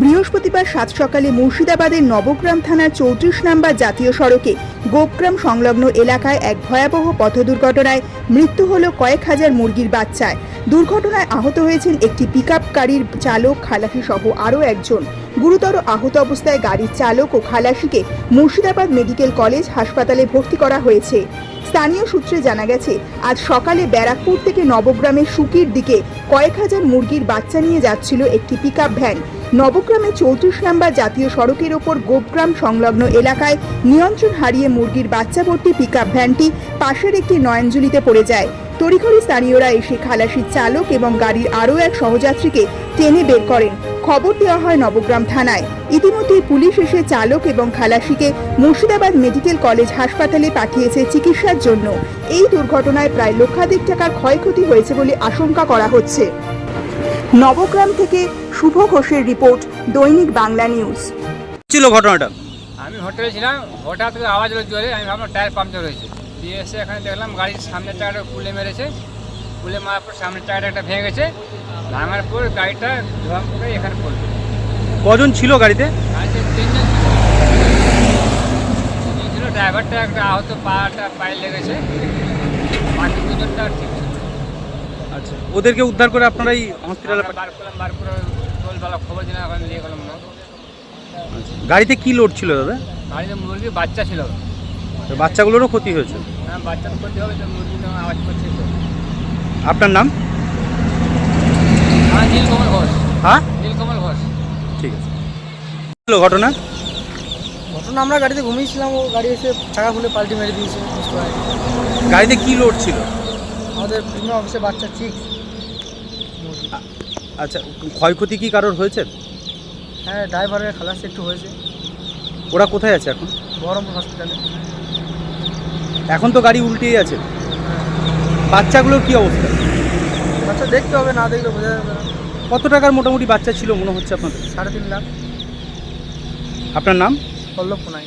বৃহস্পতিবার সাত সকালে মুর্শিদাবাদের নবগ্রাম থানার চৌত্রিশ নম্বর জাতীয় সড়কে গোপগ্রাম সংলগ্ন এলাকায় এক ভয়াবহ পথ দুর্ঘটনায় মৃত্যু হল কয়েক হাজার মুরগির বাচ্চায়। দুর্ঘটনায় আহত হয়েছেন একটি পিক গাড়ির চালক খালাফি সহ আরও একজন। গুরুতর আহত অবস্থায় গাড়ির চালক ও খালাসিকে মুর্শিদাবাদ মেডিকেল কলেজ হাসপাতালে ভর্তি করা হয়েছে। স্থানীয় সূত্রে জানা গেছে, আজ সকালে ব্যারাকপুর থেকে নবগ্রামের সুকির দিকে কয়েক হাজার মুরগির বাচ্চা নিয়ে যাচ্ছিল একটি পিকআপ ভ্যান নবগ্রামে চৌত্রিশ নম্বর জাতীয় সড়কের ওপর গোপগ্রাম সংলগ্ন এলাকায় নিয়ন্ত্রণ হারিয়ে মুরগির বাচ্চা ভর্তি পিকআপ ভ্যানটি পাশের একটি নয়নজুলিতে পড়ে যায়। তড়িঘড়ি স্থানীয়রা এসে খালাসির চালক এবং গাড়ির আরও এক সহযাত্রীকে টেনে বের করেন। খবর দেওয়া হয় নবগ্রাম থানায়। ইতিমধ্যেই পুলিশ এসে চালক এবং খালাসিকে মুর্শিদাবাদ মেডিকেল কলেজ হাসপাতালে পাঠিয়েছে চিকিৎসার জন্য। এই দুর্ঘটনায় প্রায় লক্ষাধিক টাকার ক্ষয়ক্ষতি হয়েছে বলে আশঙ্কা করা হচ্ছে। নবগ্রাম থেকে শুভ ঘোষের রিপোর্ট দৈনিক বাংলা নিউজ। ছিল ঘটনাটা? আমি হোটেলে ছিলাম হঠাৎ করে আওয়াজ হলো জোরে আমি ভাবলাম টায়ার পাংচার হয়েছে। দিয়ে এসে এখানে দেখলাম গাড়ির সামনের টায়ারটা খুলে মেরেছে। খুলে মারার পর সামনের টায়ারটা একটা ভেঙে গেছে। ভাঙার পর গাড়িটা ধোয়া করে এখানে পড়ল কজন ছিল গাড়িতে? গাড়িতে তিনজন তিনজন ছিল ড্রাইভারটা একটা আহত পাটা পায়ে লেগেছে। বাকি দুজনটা ঠিক ছিল। আচ্ছা ওদেরকে উদ্ধার করে আপনারাই হসপিটালে বার করলাম বার করে টোলবেলা খবর দিলাম এখন নিয়ে গেলাম না গাড়িতে কি লোড ছিল দাদা? গাড়িতে মুরগি বাচ্চা ছিল। তো বাচ্চাগুলোরও ক্ষতি হয়েছে? হ্যাঁ বাচ্চা তো করতে হবে তো মুরগি আওয়াজ করছে। আপনার নাম? নীলকমল ঘোষ। হ্যাঁ? নীলকমল ঘোষ। ঠিক আছে। ঘটনা? ঘটনা আমরা গাড়িতে ঘুমিয়েছিলাম ও গাড়ি এসে চাকা খুলে পাল্টি মেরে দিয়েছে গাড়িতে কি লোড ছিল? আমাদের বিভিন্ন অফিসে বাচ্চা ঠিক। আচ্ছা ক্ষয়ক্ষতি কি কারোর হয়েছে? হ্যাঁ ড্রাইভারের খালাস একটু হয়েছে। ওরা কোথায় আছে এখন? বহরমপুর হসপিটালে এখন তো গাড়ি উল্টেই আছে। বাচ্চাগুলোর কি অবস্থা? বাচ্চা দেখতে হবে না দেখলে বোঝা যাবে কত টাকার মোটামুটি বাচ্চা ছিল মনে হচ্ছে আপনাদের? সাড়ে তিন লাখ। আপনার নাম? পল্লব পোনাই।